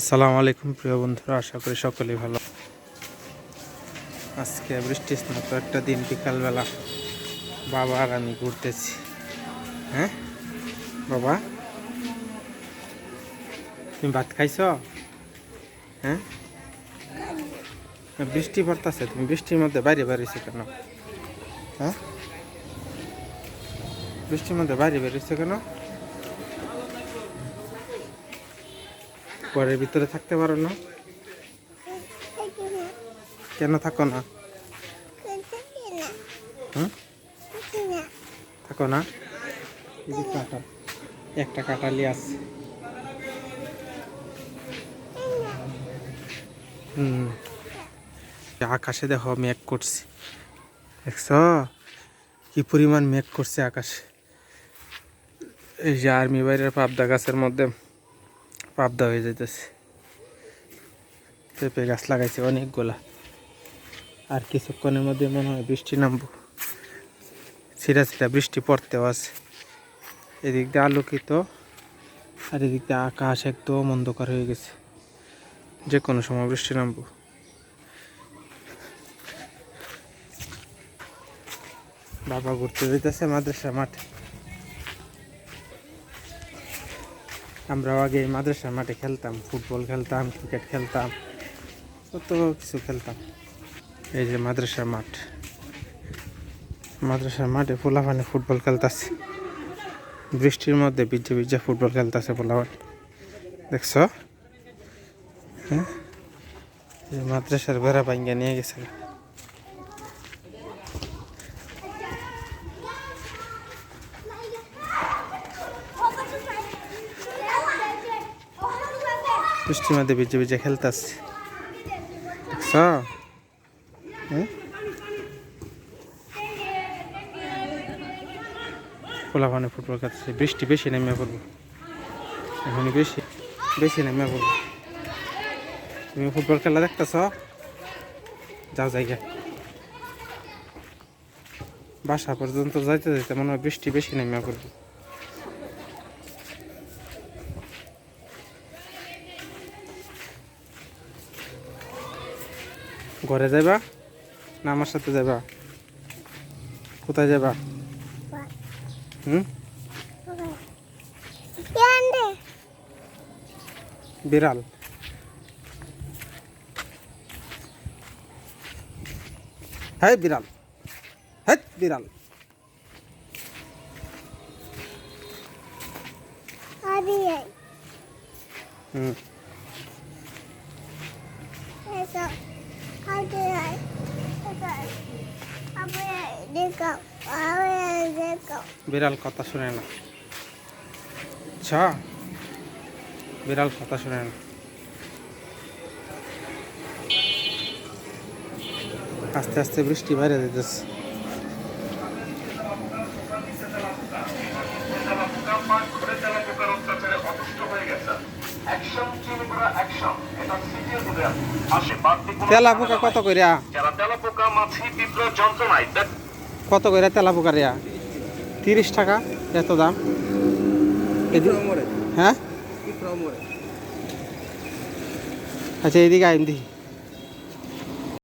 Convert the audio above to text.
আসসালামু আলাইকুম প্রিয় বন্ধুরা, আশা করি সকলেই ভালো আজকে বৃষ্টি স্নাত একটা দিন, বিকালবেলা বাবা আর আমি ঘুরতেছি। হ্যাঁ? বাবা? তুমি ভাত খাইছ? হ্যাঁ? বৃষ্টি পড়তেছে, তুমি বৃষ্টির মধ্যে বাইরে বেরিয়েছো কেন? হ্যাঁ? বৃষ্টির মধ্যে বাইরে বেরিয়েছো কেন? ঘরের ভিতরে থাকতে পারো না? কেন থাকো না? থাকো না? কাঁটা। একটা কাঁটালি আছে। হুম। আকাশে দেখো মেঘ করছে। দেখছ? কি পরিমাণ মেঘ করছে আকাশে। এই যে আর্মি বাইরের পাবদা গাছের মধ্যে। পাবদা হয়ে যাইতেছে। পেঁপে গাছ লাগাইছে অনেকগুলা। আর কিছুক্ষণের মধ্যে মনে হয় বৃষ্টি নামবো। ছিটা ছিটা বৃষ্টি পড়তেও আছে। এদিক দিয়ে আলোকিত, আর এদিক দিয়ে আকাশ একদম অন্ধকার হয়ে গেছে। যে কোনো সময় বৃষ্টি নামবো। বাবা ঘুরতে যেতেছে মাদ্রাসা মাঠে। আমরাও আগে মাদ্রাসার মাঠে খেলতাম, ফুটবল খেলতাম ক্রিকেট খেলতাম, কত কিছু খেলতাম। এই যে মাদ্রাসার মাঠ। মাদ্রাসার মাঠে পোলাপানে ফুটবল খেলতেছে। বৃষ্টির মধ্যে বিজে বিজে ফুটবল খেলতেছে পোলাপান। দেখছ? হ্যাঁ? মাদ্রাসার বেড়া ভাঙ্গা নিয়ে গেছে। বৃষ্টির মধ্যে ভিজে ভিজে খেলতেছে। দেখছ? ফুটবল খেলতেছে। বৃষ্টি বেশি নেমে পড়ব। এখনই বেশি বেশি নেমে পড়ব। তুমি ফুটবল খেলা দেখতেছ? যাও জায়গা বাসা পর্যন্ত যাইতে যাইতে মনে হয় বৃষ্টি বেশি নেমে পড়ব। ঘরে যাইবা না আমার সাথে যাবা কোথায় যাবা হুম? বিড়াল। হ্যাঁ বিড়াল। হ্যাঁ বিড়াল। হুম। বিড়াল কথা শুনে না। আচ্ছা বিড়াল কথা শুনে না। আস্তে আস্তে বৃষ্টি বাইরে যেতেছে তেলা পোকা কত কইরা? তেলা তেলাপোকা, মাছি বিপ্লব যন্ত্রণায় কত করে তেলা পোকার রিয়া তিরিশ টাকা এত দাম। হ্যাঁ? আচ্ছা এদিকে আইন দিই